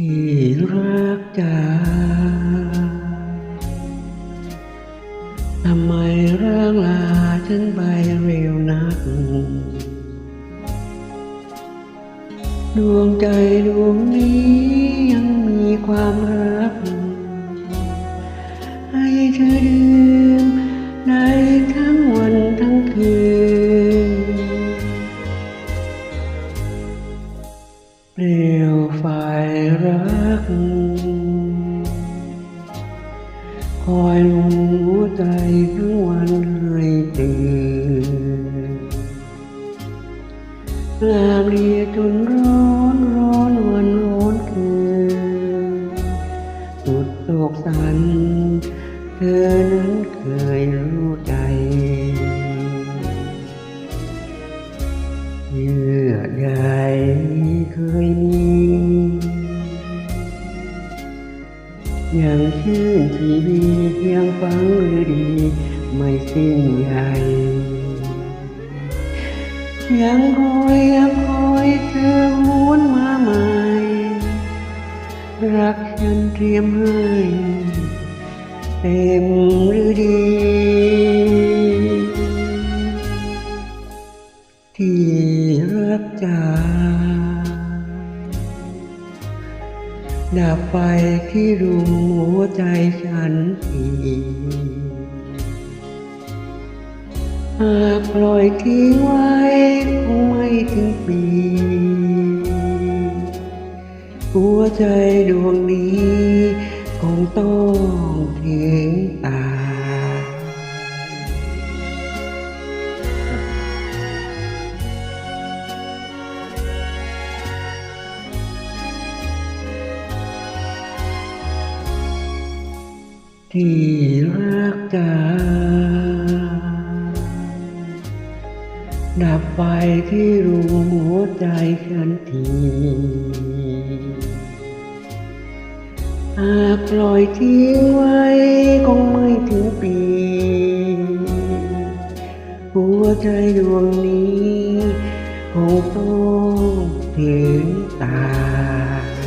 ที่รักจ๋าทำไมร่างลาฉันไปเร็วนัก ดวงใจดวงนี้ยังมีความรัก ให้เธอดื่มได้ รัก คอยลุงหัวใจทั้งวันให้ตื่นลาเลียจนร้อนร้อนวันร้อนคืนสุดโศกสัน เธอนั้นเคยรู้ใจเยื่อใยเคยมี ยังชื่นชีวีเพียงฟังหรือดี ไม่สิ้นใยยังคอยยังคอยเธอหวนมาใหม่ รักฉันเตรียมให้เต็มหรือดี ที่รักจ๋า ดับไฟที่รุมหัวใจฉันทีหากปล่อยทิ้งไว้คงไม่ถึงปี หัวใจดวงนี้คงต้องถึงตาย ที่รักจาดับไฟที่รูมหัวใจฉันทีหากปล่อยทิ้งไว้คงไม่ถึงปี หัวใจดวงนี้คงต้องถึงตาย